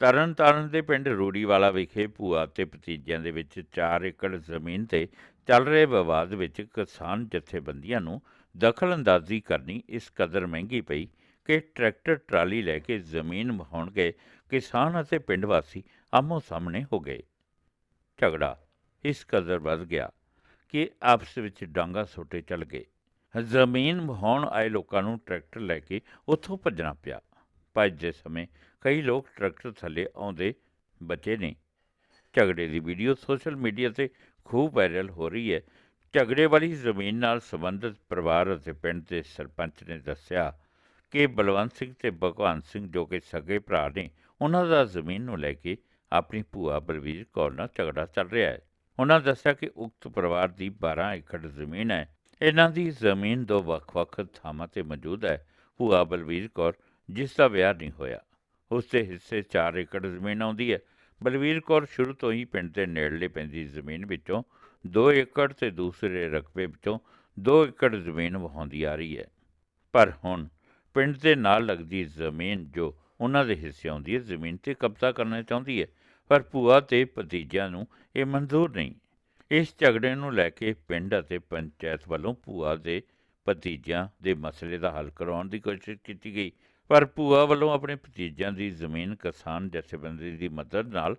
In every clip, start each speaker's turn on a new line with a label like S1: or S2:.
S1: ਤਰਨਤਾਰਨ ਦੇ ਪਿੰਡ ਰੂੜੀਵਾਲਾ ਵਿਖੇ ਭੂਆ ਤੇ ਭਤੀਜਿਆਂ ਦੇ ਵਿੱਚ 4 ਏਕੜ ਜ਼ਮੀਨ ਤੇ ਚੱਲ ਰਹੇ ਵਿਵਾਦ ਵਿੱਚ ਕਿਸਾਨ ਜਥੇਬੰਦੀਆਂ ਨੂੰ ਦਖਲਅੰਦਾਜ਼ੀ ਕਰਨੀ ਇਸ ਕਦਰ ਮਹਿੰਗੀ ਪਈ ਕਿ ਟਰੈਕਟਰ, ਟਰਾਲੀ ਲੈ ਕੇ ਜ਼ਮੀਨ ਵਹਾਉਣ ਗਏ ਕਿਸਾਨ ਅਤੇ ਪਿੰਡ ਵਾਸੀ ਆਮੋ ਸਾਹਮਣੇ ਹੋ ਗਏ। ਝਗੜਾ ਇਸ ਕਦਰ ਵੱਧ ਗਿਆ ਕਿ ਆਪਸ ਵਿੱਚ ਡਾਂਗਾ ਸੋਟੇ ਚੱਲ ਗਏ। ਜ਼ਮੀਨ ਵਹਾਉਣ ਆਏ ਲੋਕਾਂ ਨੂੰ ਟਰੈਕਟਰ ਲੈ ਕੇ ਉੱਥੋਂ ਭੱਜਣਾ ਪਿਆ। ਭੱਜਦੇ ਸਮੇਂ ਕਈ ਲੋਕ ਟਰੈਕਟਰ ਥੱਲੇ ਆਉਂਦੇ ਬਚੇ ਨੇ। ਝਗੜੇ ਦੀ ਵੀਡੀਓ ਸੋਸ਼ਲ ਮੀਡੀਆ ਤੇ ਖੂਬ ਵਾਇਰਲ ਹੋ ਰਹੀ ਹੈ। ਝਗੜੇ ਵਾਲੀ ਜ਼ਮੀਨ ਨਾਲ ਸੰਬੰਧਿਤ ਪਰਿਵਾਰ ਅਤੇ ਪਿੰਡ ਦੇ ਸਰਪੰਚ ਨੇ ਦੱਸਿਆ ਕਿ ਬਲਵੰਤ ਸਿੰਘ ਤੇ ਭਗਵਾਨ ਸਿੰਘ ਜੋ ਕਿ ਸਗੇ ਭਰਾ ਨੇ, ਉਹਨਾਂ ਦਾ ਜ਼ਮੀਨ ਨੂੰ ਲੈ ਕੇ ਆਪਣੀ ਭੂਆ ਬਲਵੀਰ ਕੌਰ ਨਾਲ ਝਗੜਾ ਚੱਲ ਰਿਹਾ ਹੈ। ਉਹਨਾਂ ਦੱਸਿਆ ਕਿ ਉਕਤ ਪਰਿਵਾਰ ਦੀ 12 ਏਕੜ ਜ਼ਮੀਨ ਹੈ। ਇਹਨਾਂ ਦੀ ਜ਼ਮੀਨ ਦੋ ਵੱਖ-ਵੱਖ ਥਾਵਾਂ ਤੇ ਮੌਜੂਦ ਹੈ। ਭੂਆ ਬਲਵੀਰ ਕੌਰ ਜਿਸ ਦਾ ਵਿਆਹ ਨਹੀਂ ਹੋਇਆ। ਉਸ ਦੇ ਹਿੱਸੇ 4 ਏਕੜ ਜ਼ਮੀਨ ਆਉਂਦੀ ਹੈ। ਬਲਵੀਰ ਕੌਰ ਸ਼ੁਰੂ ਤੋਂ ਹੀ ਪਿੰਡ ਦੇ ਨੇੜਲੇ ਪੈਂਦੀ ਜ਼ਮੀਨ ਵਿੱਚੋਂ 2 ਏਕੜ ਤੇ ਦੂਸਰੇ ਰਕਬੇ ਵਿੱਚੋਂ 2 ਏਕੜ ਜ਼ਮੀਨ ਵਹਾਉਂਦੀ ਆ ਰਹੀ ਹੈ। ਪਰ ਹੁਣ ਪਿੰਡ ਦੇ ਨਾਲ ਲੱਗਦੀ ਜ਼ਮੀਨ ਜੋ ਉਹਨਾਂ ਦੇ ਹਿੱਸੇ ਆਉਂਦੀ ਹੈ, ਜ਼ਮੀਨ ਤੇ ਕਬਜ਼ਾ ਕਰਨਾ ਚਾਹੁੰਦੀ ਹੈ। ਪਰ ਭੂਆ ਤੇ ਭਤੀਜਿਆਂ ਨੂੰ ਇਹ ਮਨਜ਼ੂਰ ਨਹੀਂ। ਇਸ ਝਗੜੇ ਨੂੰ ਲੈ ਕੇ ਪਿੰਡ ਅਤੇ ਪੰਚਾਇਤ ਵੱਲੋਂ ਭੂਆ ਦੇ ਭਤੀਜਿਆਂ ਦੇ ਮਸਲੇ ਦਾ ਹੱਲ ਕਰਵਾਉਣ ਦੀ ਕੋਸ਼ਿਸ਼ ਕੀਤੀ ਗਈ। ਪਰ ਭੂਆ ਵੱਲੋਂ ਆਪਣੇ ਭਤੀਜਿਆਂ ਦੀ ਜ਼ਮੀਨ ਕਿਸਾਨ ਜਥੇਬੰਦੀ ਦੀ ਮਦਦ ਨਾਲ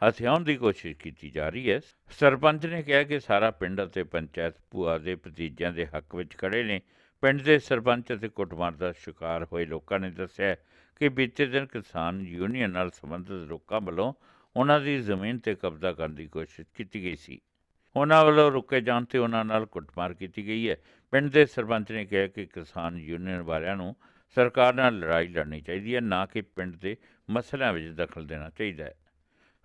S1: ਹਥਿਆਉਣ ਦੀ ਕੋਸ਼ਿਸ਼ ਕੀਤੀ ਜਾ ਰਹੀ ਹੈ। ਸਰਪੰਚ ਨੇ ਕਿਹਾ ਕਿ ਸਾਰਾ ਪਿੰਡ ਅਤੇ ਪੰਚਾਇਤ ਭੂਆ ਦੇ ਭਤੀਜਿਆਂ ਦੇ ਹੱਕ ਵਿੱਚ ਖੜੇ ਨੇ। ਪਿੰਡ ਦੇ ਸਰਪੰਚ ਅਤੇ ਕੁੱਟਮਾਰ ਦਾ ਸ਼ਿਕਾਰ ਹੋਏ ਲੋਕਾਂ ਨੇ ਦੱਸਿਆ ਕਿ ਬੀਤੇ ਦਿਨ ਕਿਸਾਨ ਯੂਨੀਅਨ ਨਾਲ ਸੰਬੰਧਿਤ ਲੋਕਾਂ ਵੱਲੋਂ ਉਹਨਾਂ ਦੀ ਜ਼ਮੀਨ ਤੇ ਕਬਜ਼ਾ ਕਰਨ ਦੀ ਕੋਸ਼ਿਸ਼ ਕੀਤੀ ਗਈ ਸੀ। ਉਹਨਾਂ ਵੱਲੋਂ ਰੁਕੇ ਜਾਣ ਤੇ ਉਹਨਾਂ ਨਾਲ ਕੁੱਟਮਾਰ ਕੀਤੀ ਗਈ ਹੈ। ਪਿੰਡ ਦੇ ਸਰਪੰਚ ਨੇ ਕਿਹਾ ਕਿ ਕਿਸਾਨ ਯੂਨੀਅਨ ਵਾਲਿਆਂ ਨੂੰ ਸਰਕਾਰ ਨਾਲ ਲੜਾਈ ਲੜਨੀ ਚਾਹੀਦੀ ਹੈ, ਨਾ ਕਿ ਪਿੰਡ ਦੇ ਮਸਲਿਆਂ ਵਿੱਚ ਦਖਲ ਦੇਣਾ ਚਾਹੀਦਾ ਹੈ।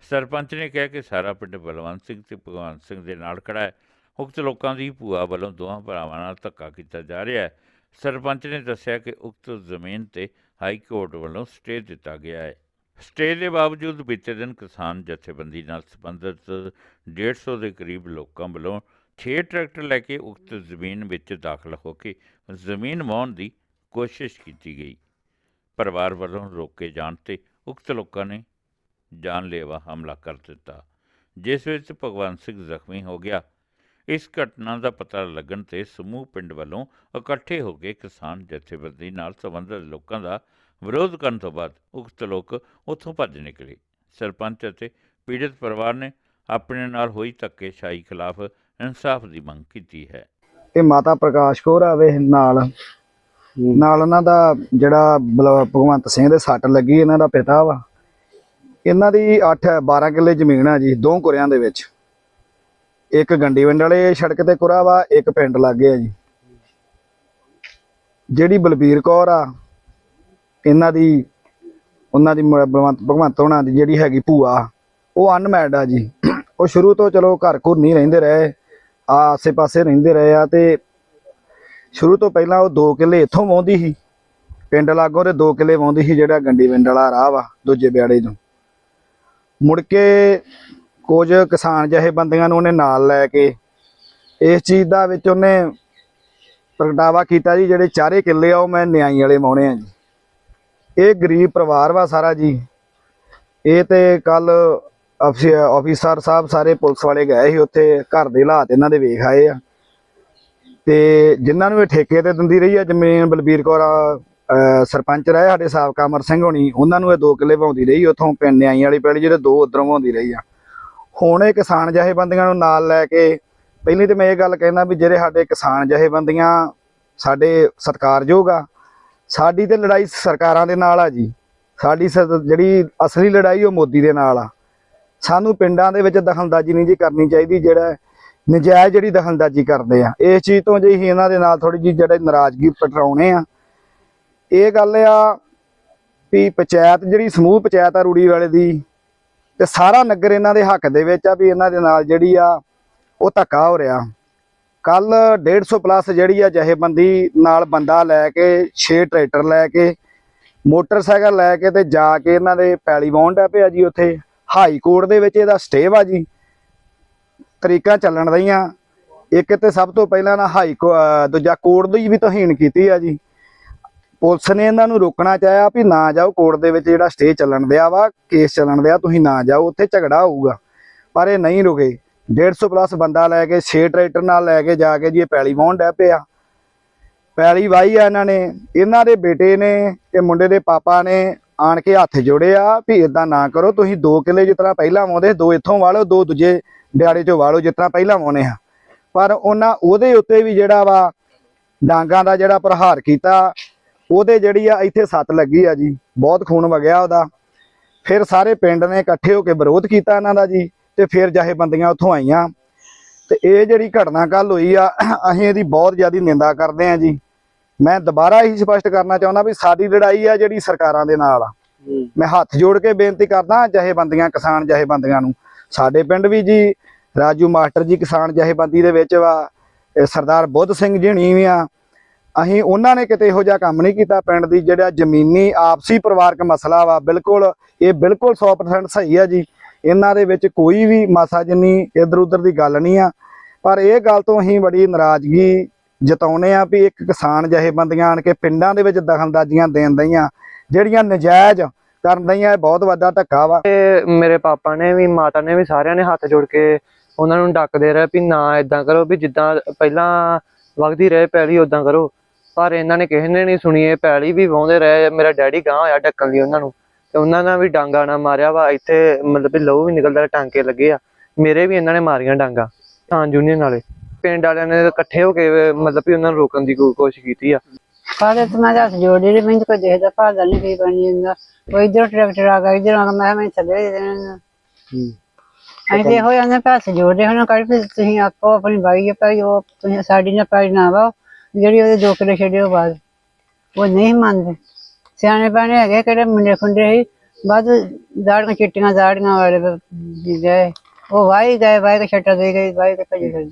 S1: ਸਰਪੰਚ ਨੇ ਕਿਹਾ ਕਿ ਸਾਰਾ ਪਿੰਡ ਬਲਵੰਤ ਸਿੰਘ ਤੇ ਭਗਵਾਨ ਸਿੰਘ ਦੇ ਨਾਲ ਖੜਾ ਹੈ। ਉਕਤ ਲੋਕਾਂ ਦੀ ਭੂਆ ਵੱਲੋਂ ਦੋਹਾਂ ਭਰਾਵਾਂ ਨਾਲ ਧੱਕਾ ਕੀਤਾ ਜਾ ਰਿਹਾ ਹੈ। ਸਰਪੰਚ ਨੇ ਦੱਸਿਆ ਕਿ ਉਕਤ ਜ਼ਮੀਨ ਤੇ ਹਾਈ ਕੋਰਟ ਵੱਲੋਂ ਸਟੇ ਦਿੱਤਾ ਗਿਆ ਹੈ। ਸਟੇ ਦੇ ਬਾਵਜੂਦ ਬੀਤੇ ਦਿਨ ਕਿਸਾਨ ਜਥੇਬੰਦੀ ਨਾਲ ਸੰਬੰਧਿਤ 150 ਦੇ ਕਰੀਬ ਲੋਕਾਂ ਵੱਲੋਂ 6 ਟਰੈਕਟਰ ਲੈ ਕੇ ਉਕਤ ਜ਼ਮੀਨ ਵਿੱਚ ਦਾਖਲ ਹੋ ਕੇ ਜ਼ਮੀਨ ਵਾਹੁਣ ਦੀ ਕੋਸ਼ਿਸ਼ ਕੀਤੀ ਗਈ। ਪਰਿਵਾਰ ਵੱਲੋਂ ਰੋਕੇ ਜਾਣ ਤੇ ਉਕਤ ਲੋਕਾਂ ਨੇ ਜਾਨਲੇਵਾ ਹਮਲਾ ਕਰ ਦਿੱਤਾ, ਜਿਸ ਵਿੱਚ ਭਗਵੰਤ ਸਿੰਘ ਜ਼ਖਮੀ ਹੋ ਗਿਆ। ਇਸ ਘਟਨਾ ਦਾ ਪਤਾ ਲੱਗਣ ਤੇ ਸਮੂਹ ਪਿੰਡ ਵੱਲੋਂ ਇਕੱਠੇ ਹੋ ਕੇ ਕਿਸਾਨ ਜਥੇਬੰਦੀ ਨਾਲ ਸੰਬੰਧਿਤ ਲੋਕਾਂ ਦਾ ਵਿਰੋਧ ਕਰਨ ਤੋਂ ਬਾਅਦ ਉਕਤ ਲੋਕ ਉੱਥੋਂ ਭੱਜ ਨਿਕਲੇ। ਸਰਪੰਚ ਅਤੇ ਪੀੜਤ ਪਰਿਵਾਰ ਨੇ ਆਪਣੇ ਨਾਲ ਹੋਈ ਧੱਕੇਸ਼ਾਹੀ ਖਿਲਾਫ ਇਨਸਾਫ ਦੀ ਮੰਗ ਕੀਤੀ ਹੈ।
S2: ਇਹ ਮਾਤਾ ਪ੍ਰਕਾਸ਼ ਕੌਰ ਆਵੇ ਨਾਲ। ਨਾਲ ਉਹਨਾਂ ਦਾ ਜਿਹੜਾ ਬਲ- ਭਗਵੰਤ ਸਿੰਘ ਦੇ ਸੱਟ ਲੱਗੀ, ਇਹਨਾਂ ਦਾ ਪਿਤਾ ਵਾ। ਇਹਨਾਂ ਦੀ 8 12 ਕਿੱਲੇ ਜ਼ਮੀਨ ਆ ਜੀ, ਦੋ ਕੁਰਿਆਂ ਦੇ ਵਿੱਚ। ਇੱਕ ਗੰਡੀ ਵੰਡ ਵਾਲੇ ਸੜਕ ਤੇ ਕੁਰਾ ਵਾ, ਇੱਕ ਪਿੰਡ ਲੱਗੇ ਆ ਜੀ। ਜਿਹੜੀ ਬਲਬੀਰ ਕੌਰ ਆ, ਇਹਨਾਂ ਦੀ, ਉਹਨਾਂ ਦੀ ਬਲਵੰਤ ਭਗਵੰਤ ਹੋਣਾ ਦੀ ਜਿਹੜੀ ਹੈਗੀ ਭੂਆ, ਉਹ ਅਨਮੈਰਿਡ ਆ ਜੀ। ਉਹ ਸ਼ੁਰੂ ਤੋਂ ਚਲੋ ਘਰ ਘੁਰ ਨਹੀਂ ਰਹਿੰਦੇ ਰਹੇ ਆਸੇ ਪਾਸੇ ਰਹਿੰਦੇ ਰਹੇ ਆ ਤੇ ਸ਼ੁਰੂ ਤੋਂ ਪਹਿਲਾਂ ਉਹ 2 ਕਿੱਲੇ ਇੱਥੋਂ ਵਾਉਂਦੀ ਸੀ। ਪਿੰਡ ਲਾਗੋਂ ਤੇ 2 ਕਿੱਲੇ ਵਾਉਂਦੀ ਸੀ ਜਿਹੜਾ ਗੰਡੀ ਪਿੰਡ ਵਾਲਾ ਰਾਹ ਵਾ, ਦੂਜੇ ਬਿਆੜੇ ਤੋਂ। ਮੁੜ ਕੇ ਕੁਝ ਕਿਸਾਨ ਜਿਹੇ ਬੰਦਿਆਂ ਨੂੰ ਉਹਨੇ ਨਾਲ ਲੈ ਕੇ ਇਸ ਚੀਜ਼ ਦਾ ਵਿੱਚ ਉਹਨੇ ਪ੍ਰਗਟਾਵਾ ਕੀਤਾ ਜੀ, ਜਿਹੜੇ ਚਾਰੇ ਕਿੱਲੇ ਆ ਉਹ ਮੈਂ ਨਿਆਈ ਵਾਲੇ ਮਾਉਣੇ ਆ ਜੀ। ਇਹ ਗਰੀਬ ਪਰਿਵਾਰ ਵਾ ਸਾਰਾ ਜੀ। ਇਹ ਤੇ ਕੱਲ ਆਫੀਸਰ ਸਾਹਿਬ ਸਾਰੇ ਪੁਲਿਸ ਵਾਲੇ ਗਏ ਸੀ ਉੱਥੇ, ਘਰ ਦੇ ਹਾਲਾਤ ਇਹਨਾਂ ਦੇ ਵੇਖ ਆਏ ਆ। ਤੇ ਜਿਨ੍ਹਾਂ ਨੂੰ ਇਹ ਠੇਕੇ ਤੇ ਦਿੰਦੀ ਰਹੀ ਆ, ਜ਼ਮੀਨ ਬਲਬੀਰ ਕੌਰ ਸਰਪੰਚ ਰਹੇ ਸਾਡੇ ਸਾਬਕਾ ਅਮਰ ਸਿੰਘ ਹੋਣੀ, ਉਹਨਾਂ ਨੂੰ ਇਹ ਦੋ ਕਿੱਲੇ ਵਾਉਂਦੀ ਰਹੀ, ਉੱਥੋਂ ਪਿੰਡ ਨਿਆਈ ਵਾਲੀ ਪੈਲੀ ਜਿਹੜੇ ਦੋ ਉਧਰੋਂ ਵਾਉਂਦੀ ਰਹੀ ਆ। ਹੁਣ ਇਹ ਕਿਸਾਨ ਜਥੇਬੰਦੀਆਂ ਨੂੰ ਨਾਲ ਲੈ ਕੇ ਪਹਿਲੀ ਤੇ ਮੈਂ ਇਹ ਗੱਲ ਕਹਿਣਾ ਵੀ ਜਿਹੜੇ ਸਾਡੇ ਕਿਸਾਨ ਜਥੇਬੰਦੀਆਂ ਸਾਡੇ ਸਤਿਕਾਰਯੋਗ ਆ, ਸਾਡੀ ਤੇ ਲੜਾਈ ਸਰਕਾਰਾਂ ਦੇ ਨਾਲ ਆ ਜੀ। ਸਾਡੀ ਸ- ਜਿਹੜੀ ਅਸਲੀ ਲੜਾਈ ਉਹ ਮੋਦੀ ਦੇ ਨਾਲ ਆ। ਸਾਨੂੰ ਪਿੰਡਾਂ ਦੇ ਵਿੱਚ ਦਖਲਅੰਦਾਜ਼ੀ ਨਹੀਂ ਜੀ ਕਰਨੀ ਚਾਹੀਦੀ, ਜਿਹੜਾ ਨਜਾਇਜ਼ ਜਿਹੜੀ ਦਖਲਅੰਦਾਜ਼ੀ ਕਰਦੇ ਆ, ਇਸ ਚੀਜ਼ ਤੋਂ ਜੇ ਅਸੀਂ ਇਹਨਾਂ ਦੇ ਨਾਲ ਥੋੜੀ ਜਿਹੀ ਜਿਹੜੇ ਨਾਰਾਜ਼ਗੀ ਪਟਰਾਉਣੇ ਆ, ਇਹ ਗੱਲ ਆ ਵੀ ਪੰਚਾਇਤ ਜਿਹੜੀ ਸਮੂਹ ਪੰਚਾਇਤ ਆ ਰੂੜੀ ਵਾਲੇ ਦੀ, ਤੇ ਸਾਰਾ ਨਗਰ ਇਹਨਾਂ ਦੇ ਹੱਕ ਦੇ ਵਿੱਚ ਆ ਵੀ ਇਹਨਾਂ ਦੇ ਨਾਲ ਜਿਹੜੀ ਆ ਉਹ ਧੱਕਾ ਹੋ ਰਿਹਾ। ਕੱਲ 150 ਪਲੱਸ ਜਿਹੜੀ ਆ ਜਹੇਬੰਦੀ ਨਾਲ ਬੰਦਾ ਲੈ ਕੇ 6 ਟਰੈਕਟਰ ਲੈ ਕੇ, ਮੋਟਰਸਾਈਕਲ ਲੈ ਕੇ ਤੇ ਜਾ ਕੇ ਇਹਨਾਂ ਦੇ ਪੈਲੀ ਵਾਹੁਣ ਡਿਆ ਪਿਆ ਜੀ ਉੱਥੇ। ਹਾਈ ਕੋਰਟ ਦੇ ਵਿੱਚ ਇਹਦਾ ਸਟੇ ਵਾ ਜੀ। ਤਰੀਕਾ ਚੱਲਣ ਰਹੀਆਂ। ਇੱਕ ਤੇ ਸਭ ਤੋਂ ਪਹਿਲਾਂ ਨਾ ਹਾਈ ਦੂਜਾ ਕੋਰਟ ਦੀ ਵੀ ਤੋਹੀਨ ਕੀਤੀ ਆ ਜੀ। ਪੁਲਿਸ ਨੇ ਇਹਨਾਂ ਨੂੰ ਰੋਕਣਾ ਚਾਹਿਆ ਵੀ ਨਾ ਜਾਓ, ਕੋਰਟ ਦੇ ਵਿੱਚ ਜਿਹੜਾ ਸਟੇ ਚੱਲਣ ਦਿਆ ਵਾ, ਕੇਸ ਚੱਲਣ ਦਿਆ, ਤੁਸੀਂ ਨਾ ਜਾਓ, ਉੱਥੇ ਝਗੜਾ ਹੋਊਗਾ। ਪਰ ਇਹ ਨਹੀਂ ਰੁਕੇ। 150 ਪਲੱਸ ਬੰਦਾ ਲੈ ਕੇ 6 ਟਰੈਕਟਰ ਨਾਲ ਲੈ ਕੇ ਜਾ ਕੇ ਜੀ, ਇਹ ਪੈਲੀ ਵਾਹੁਣ ਡੈ ਪਿਆ। ਪੈਲੀ ਵਾਹੀ ਆ ਇਹਨਾਂ ਨੇ। ਇਹਨਾਂ ਦੇ ਬੇਟੇ ਨੇ ਤੇ ਮੁੰਡੇ ਦੇ ਪਾਪਾ ਨੇ ਆਣ ਕੇ ਹੱਥ ਜੋੜਿਆ ਵੀ ਇਦਾਂ ਨਾ ਕਰੋ, ਤੁਸੀਂ ਦੋ ਕਿੱਲੇ ਜਿਸ ਤਰ੍ਹਾਂ ਪਹਿਲਾਂ ਵਾਉਂਦੇ, ਦੋ ਇੱਥੋਂ ਵਾਲੋ ਦੋ ਦੂਜੇ ਦਿਹਾੜੇ ਚੋਂ ਵਾਲੋ ਜਿਸ ਤਰ੍ਹਾਂ ਪਹਿਲਾਂ ਵਾਉਣੇ ਆ ਪਰ ਉਹਨਾਂ ਉਹਦੇ ਉੱਤੇ ਵੀ ਜਿਹੜਾ ਵਾ ਡਾਂਗਾਂ ਦਾ ਜਿਹੜਾ ਪ੍ਰਹਾਰ ਕੀਤਾ, ਉਹਦੇ ਜਿਹੜੀ ਆ ਇੱਥੇ ਸੱਟ ਲੱਗੀ ਆ ਜੀ, ਬਹੁਤ ਖੂਨ ਵਗਿਆ ਉਹਦਾ। ਫਿਰ ਸਾਰੇ ਪਿੰਡ ਨੇ ਇਕੱਠੇ ਹੋ ਕੇ ਵਿਰੋਧ ਕੀਤਾ ਇਹਨਾਂ ਦਾ ਜੀ, ਤੇ ਫਿਰ ਜਥੇਬੰਦੀਆਂ ਉੱਥੋਂ ਆਈਆਂ। ਤੇ ਇਹ ਜਿਹੜੀ ਘਟਨਾ ਕੱਲ ਹੋਈ ਆ, ਅਸੀਂ ਇਹਦੀ ਬਹੁਤ ਜ਼ਿਆਦਾ ਨਿੰਦਾ ਕਰਦੇ ਆ ਜੀ। ਮੈਂ ਦੁਬਾਰਾ ਹੀ ਸਪਸ਼ਟ ਕਰਨਾ ਚਾਹੁੰਦਾ ਵੀ ਸਾਡੀ ਲੜਾਈ ਆ ਜਿਹੜੀ ਸਰਕਾਰਾਂ ਦੇ ਨਾਲ ਆ। ਮੈਂ ਹੱਥ ਜੋੜ ਕੇ ਬੇਨਤੀ ਕਰਦਾ ਜਥੇਬੰਦੀਆਂ ਕਿਸਾਨ ਜਥੇਬੰਦੀਆਂ ਨੂੰ। ਸਾਡੇ ਪਿੰਡ ਵੀ ਜੀ ਰਾਜੂ ਮਾਸਟਰ ਜੀ ਕਿਸਾਨ ਜਥੇਬੰਦੀ ਦੇ ਵਿੱਚ ਵਾ ਇਹ ਸਰਦਾਰ ਬੁੱਧ ਸਿੰਘ ਜੀਣੀ ਵੀ ਆ। ਅਸੀਂ ਉਹਨਾਂ ਨੇ ਕਿਤੇ ਇਹੋ ਜਿਹਾ ਕੰਮ ਨਹੀਂ ਕੀਤਾ ਪਿੰਡ ਦੀ ਜਿਹੜਾ ਜ਼ਮੀਨੀ ਆਪਸੀ ਪਰਿਵਾਰਕ ਮਸਲਾ ਵਾ ਬਿਲਕੁਲ ਇਹ ਬਿਲਕੁਲ 100% ਸਹੀ ਆ ਜੀ। ਇਹਨਾਂ ਦੇ ਵਿੱਚ ਕੋਈ ਵੀ ਮਾਸਾ ਜਿੰਨੀ ਇਧਰ ਉਧਰ ਦੀ ਗੱਲ ਨਹੀਂ ਆ। ਪਰ ਇਹ ਗੱਲ ਤੋਂ ਅਸੀਂ ਬੜੀ ਨਾਰਾਜ਼ਗੀ ਜਤਾਉਨੇ ਆ ਵੀ ਇੱਕ ਕਿਸਾਨ ਜਥੇਬੰਦੀਆਂ ਆਣ ਕੇ ਪਿੰਡਾਂ ਦੇ ਵਿੱਚ ਦਖਲਅੰਦਾਜ਼ੀਆਂ ਦੇਣ ਦਈਆਂ, ਜਿਹੜੀਆਂ ਨਜਾਇਜ਼ ਕਰਨ ਦਈਆਂ, ਇਹ ਬਹੁਤ ਵੱਡਾ ਧੱਕਾ ਵਾ।
S3: ਤੇ ਮੇਰੇ ਪਾਪਾ ਨੇ ਵੀ, ਮਾਤਾ ਨੇ ਵੀ ਸਾਰਿਆਂ ਨੇ ਹੱਥ ਜੋੜ ਕੇ ਉਹਨਾਂ ਨੂੰ ਡੱਕਦੇ ਰਹੇ ਵੀ ਨਾ ਇਦਾਂ ਕਰੋ, ਵੀ ਜਿੱਦਾਂ ਪਹਿਲਾਂ ਵਗਦੀ ਰਹੇ ਪੈਲੀ ਉਦਾਂ ਕਰੋ। ਪਰ ਇਹਨਾਂ ਨੇ ਕਿਸੇ ਨੇ ਨਹੀਂ ਸੁਣੀ, ਇਹ ਪੈਲੀ ਵੀ ਵਾਉਂਦੇ ਰਹੇ, ਮੇਰਾ ਡੈਡੀ ਗਾਂ ਹੋਇਆ ਡੱਕਣ ਲਈ ਉਹਨਾਂ ਨੂੰ। ਤੇ ਉਹਨਾਂ ਨਾਲ ਵੀ ਡਾਂਗਾ ਨਾ ਮਾਰਿਆ ਵਾ, ਇੱਥੇ ਮਤਲਬ ਵੀ ਲਹੂ ਵੀ ਨਿਕਲਦਾ, ਟਾਂਕੇ ਲੱਗੇ ਆ। ਮੇਰੇ ਵੀ ਇਹਨਾਂ ਨੇ ਮਾਰੀਆਂ ਡਾਂਗਾ ਹਾਂ ਯੂਨੀਅਨ ਵਾਲੇ। ਪਿੰਡ ਵਾਲਿਆਂ ਨੇ ਇਕੱਠੇ ਹੋ ਕੇ ਮਤਲਬ ਵੀ ਉਹਨਾਂ ਨੂੰ ਰੋਕਣ ਦੀ ਕੋਸ਼ਿਸ਼ ਕੀਤੀ ਆ।
S4: ਕਾਹਦੇ ਤੇ ਮੈਂ ਹੱਥ ਜੋੜੀ ਰਹੀ ਮੈਨੂੰ ਕੋਈ ਦੇਖਦਾ ਭਾਲਦਾ ਨਹੀਂ ਕੀ ਬਣੀ ਜਾਂਦਾ ਉਹ ਇਧਰ ਟਰੈਕਟਰ ਆ ਗਿਆ ਇਧਰ ਆ ਗਿਆ ਮੈਂ ਮੈਂ ਥੱਲੇ ਦੇ ਦੇਣਾ। ਅਸੀਂ ਤੇ ਇਹੋ ਜਾਂਦੇ ਪੈਸੇ ਜੋੜਦੇ ਹੁਣ ਕਰ ਵੀ ਤੁਸੀਂ ਆਪੋ ਆਪਣੀ ਬਾਈ ਭਾਈ ਉਹ ਤੁਸੀਂ ਸਾਡੀ ਨਾ ਪਾਈ ਨਾ ਵਾ ਜਿਹੜੀ ਉਹਦੇ ਦੋ ਕਿਲੇ ਛੱਡਿਓ ਬਾਅਦ। ਉਹ ਨਹੀਂ ਮੰਨਦੇ। ਸਿਆਣੇ ਬਾਣੇ ਹੈਗੇ ਕਿਹੜੇ ਮੁੰਡੇ ਖੁੰਡੇ ਸੀ ਬਾਅਦ ਦਾੜੀਆਂ ਚਿੱਟੀਆਂ ਦਾੜੀਆਂ ਵਾਲੇ ਵੀ ਗਏ। ਉਹ ਵਾਈ ਗਏ ਵਾਈ ਕੇ ਛੱਟਾ ਦੇ ਗਏ ਵਾਈ ਕੇ ਭੱਜ ਗਏ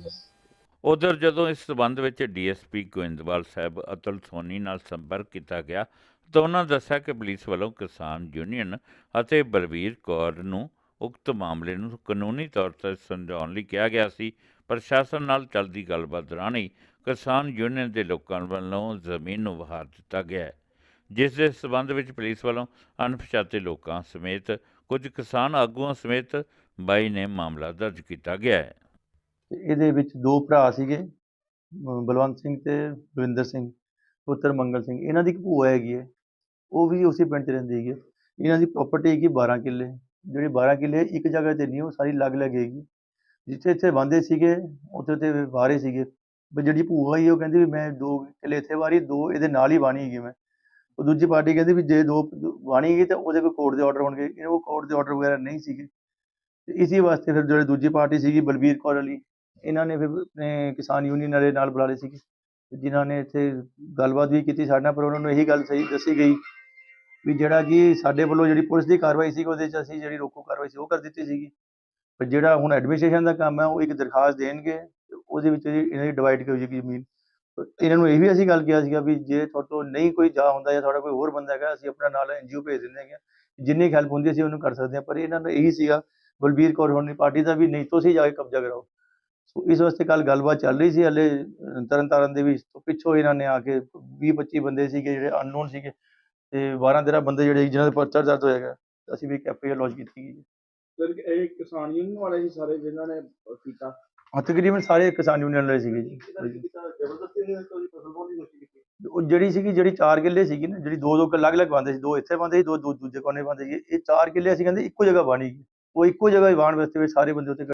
S1: ਉਧਰ ਜਦੋਂ ਇਸ ਸਬੰਧ ਵਿੱਚ ਡੀਐਸਪੀ ਗੋਇੰਦਵਾਲ ਸਾਹਿਬ ਅਤਲ ਸੋਨੀ ਨਾਲ ਸੰਪਰਕ ਕੀਤਾ ਗਿਆ, ਤਾਂ ਉਹਨਾਂ ਦੱਸਿਆ ਕਿ ਪੁਲਿਸ ਵੱਲੋਂ ਕਿਸਾਨ ਯੂਨੀਅਨ ਅਤੇ ਬਲਵੀਰ ਕੌਰ ਨੂੰ ਉਕਤ ਮਾਮਲੇ ਨੂੰ ਕਾਨੂੰਨੀ ਤੌਰ ਤੇ ਸਮਝਾਉਣ ਲਈ ਕਿਹਾ ਗਿਆ ਸੀ। ਪ੍ਰਸ਼ਾਸਨ ਨਾਲ ਚੱਲਦੀ ਗੱਲਬਾਤ ਦੌਰਾਨ ਹੀ ਕਿਸਾਨ ਯੂਨੀਅਨ ਦੇ ਲੋਕਾਂ ਵੱਲੋਂ ਜ਼ਮੀਨ ਨੂੰ ਵਹਾਰ ਦਿੱਤਾ ਗਿਆ ਜਿਸ ਦੇ ਸਬੰਧ ਵਿੱਚ ਪੁਲਿਸ ਵੱਲੋਂ ਅਣਪਛਾਤੇ ਲੋਕਾਂ ਸਮੇਤ ਕੁਝ ਕਿਸਾਨ ਆਗੂਆਂ ਸਮੇਤ ਬਾਈ ਨੇ ਮਾਮਲਾ ਦਰਜ ਕੀਤਾ ਗਿਆ ਹੈ।
S5: ਤੇ ਇਹਦੇ ਵਿੱਚ ਦੋ ਭਰਾ ਸੀਗੇ ਬਲਵੰਤ ਸਿੰਘ ਤੇ ਬਲਵਿੰਦਰ ਸਿੰਘ, ਪੁੱਤਰ ਮੰਗਲ ਸਿੰਘ। ਇਹਨਾਂ ਦੀ ਇੱਕ ਭੂਆ ਹੈਗੀ ਹੈ, ਉਹ ਵੀ ਉਸੇ ਪਿੰਡ 'ਚ ਰਹਿੰਦੀ ਹੈਗੀ ਇਹਨਾਂ ਦੀ ਪ੍ਰਾਪਰਟੀ ਹੈਗੀ 12 ਕਿੱਲੇ, ਜਿਹੜੇ 12 ਕਿੱਲੇ ਇੱਕ ਜਗ੍ਹਾ ਤੇ ਨਹੀਂ, ਉਹ ਸਾਰੀ ਅਲੱਗ ਅਲੱਗ ਹੈਗੀ। ਜਿੱਥੇ ਇੱਥੇ ਵਾਂਦੇ ਸੀਗੇ, ਉੱਥੇ ਤੇ ਵਾਰੇ ਸੀਗੇ। ਵੀ ਜਿਹੜੀ ਭੂਆ ਹੀ ਉਹ ਕਹਿੰਦੀ ਵੀ ਮੈਂ ਦੋ ਕਿੱਲੇ ਇੱਥੇ ਵਾਰੀ, ਦੋ ਇਹਦੇ ਨਾਲ ਹੀ ਵਾਣੀ ਹੈਗੀ ਮੈਂ। ਉਹ ਦੂਜੀ ਪਾਰਟੀ ਕਹਿੰਦੀ ਵੀ ਜੇ ਦੋ ਵਾਣੀ ਹੈਗੀ, ਤਾਂ ਉਹਦੇ ਕੋਈ ਕੋਰਟ ਦੇ ਆਰਡਰ ਹੋਣਗੇ। ਇਹ ਉਹ ਕੋਰਟ ਦੇ ਆਰਡਰ ਵਗੈਰਾ ਨਹੀਂ ਸੀਗੇ। ਤੇ ਇਸੇ ਵਾਸਤੇ ਫਿਰ ਜਿਹੜੇ ਦੂਜੀ ਪਾਰਟੀ ਸੀਗੀ ਬਲਬੀਰ ਕੌਰ ਵਾਲੀ ਇਹਨਾਂ ਨੇ ਫਿਰ ਆਪਣੇ ਕਿਸਾਨ ਯੂਨੀਅਨ ਵਾਲੇ ਨਾਲ ਬੁਲਾ ਲਏ ਸੀਗੇ ਤੇ ਜਿਨ੍ਹਾਂ ਨੇ ਇੱਥੇ ਗੱਲਬਾਤ ਵੀ ਕੀਤੀ ਸਾਡੇ ਨਾਲ, ਪਰ ਉਹਨਾਂ ਨੂੰ ਇਹੀ ਗੱਲ ਸਹੀ ਦੱਸੀ ਗਈ ਵੀ ਜਿਹੜਾ ਕਿ ਸਾਡੇ ਵੱਲੋਂ ਜਿਹੜੀ ਪੁਲਿਸ ਦੀ ਕਾਰਵਾਈ ਸੀ ਉਹਦੇ 'ਚ ਅਸੀਂ ਜਿਹੜੀ ਰੋਕੂ ਕਾਰਵਾਈ ਸੀ, ਉਹ ਕਰ ਦਿੱਤੀ ਸੀਗੀ। ਪਰ ਜਿਹੜਾ ਹੁਣ ਐਡਮਿਨਿਸਟ੍ਰੇਸ਼ਨ ਦਾ ਕੰਮ ਹੈ, ਉਹ ਇੱਕ ਦਰਖਾਸਤ ਦੇਣਗੇ ਉਹਦੇ ਵਿੱਚ ਇਹਨਾਂ ਦੀ ਡਿਵਾਈਡ ਹੋ ਜਾਏਗੀ ਜ਼ਮੀਨ। ਇਹਨਾਂ ਨੂੰ ਇਹ ਵੀ ਅਸੀਂ ਗੱਲ ਕਿਹਾ ਸੀਗਾ ਵੀ ਜੇ ਤੁਹਾਡੇ ਤੋਂ ਨਹੀਂ ਕੋਈ ਜਾ ਹੁੰਦਾ ਜਾਂ ਤੁਹਾਡਾ ਕੋਈ ਹੋਰ ਬੰਦਾ ਹੈਗਾ, ਅਸੀਂ ਆਪਣਾ ਨਾਲ ਐਨਜੀਓ ਭੇਜ ਦਿੰਦੇ ਹੈਗੇ ਹਾਂ। ਜਿੰਨੀ ਹੈਲਪ ਹੁੰਦੀ ਅਸੀਂ ਉਹਨੂੰ ਕਰ ਸਕਦੇ ਹਾਂ। ਪਰ ਇਹਨਾਂ ਨੂੰ ਇਹੀ ਸੀਗਾ, ਬਲਬੀਰ ਕੌਰ ਹੋਣੀ ਪਾਰਟੀ ਦਾ ਵੀ ਨਹੀਂ, ਤੁਸੀਂ ਜਾ ਕੇ ਕਬਜ਼ਾ ਕਰਾਓ। ਸੋ ਇਸ ਵਾਸਤੇ ਕੱਲ ਗੱਲਬਾਤ ਚੱਲ ਰਹੀ ਸੀ ਹਲੇ ਤਰਨ ਤਾਰਨ ਦੇ ਵਿੱਚ ਤੋਂ ਪਿੱਛੋਂ ਇਹਨਾਂ ਨੇ ਆ ਕੇ 20 25 ਬੰਦੇ ਸੀਗੇ ਜਿਹੜੇ ਅਨਨੋਨ ਸੀਗੇ ਤੇ 12 13 ਬੰਦੇ ਜਿਹੜੇ ਜਿਨ੍ਹਾਂ ਦੇ ਪਰਚਾ ਦਰਜ ਹੋਇਆ ਅਸੀਂ ਵੀ ਐਫਆਈਆਰ ਲੌਂਚ ਕੀਤੀ ਗਈ ਹੈ।
S6: ਫਿਰ ਇਹ ਕਿਸਾਨ ਯੂਨੀਅਨ ਵਾਲੇ ਸੀ ਸਾਰੇ ਜਿਨ੍ਹਾਂ ਨੇ ਕੀਤਾ?
S5: ਹਾਂ ਤਕਰੀਬਨ ਸਾਰੇ ਕਿਸਾਨ ਯੂਨੀਅਨ ਵਾਲੇ ਸੀਗੇ ਜੀ। ਉਹ ਜਿਹੜੀ ਸੀਗੀ ਜਿਹੜੀ 4 ਕਿੱਲੇ ਸੀਗੀ ਨਾ ਜਿਹੜੀ ਦੋ ਦੋ ਅਲੱਗ ਅਲੱਗ ਬੰਦੇ ਸੀ ਦੋ ਇੱਥੇ ਬੰਦੇ ਸੀ ਦੋ ਦੂਜੇ ਕੋਨੇ ਬੰਦੇ ਸੀ ਇਹ 4 ਕਿੱਲੇ ਅਸੀਂ ਕਹਿੰਦੇ ਇੱਕੋ ਜਗ੍ਹਾ ਬਾਣੀ। ਉਹ ਇੱਕੋ ਜਗ੍ਹਾ ਹੀ ਵਾਹਣ ਵਾਸਤੇ ਸਾਰੇ ਬੰਦੇ ਉੱਤੇ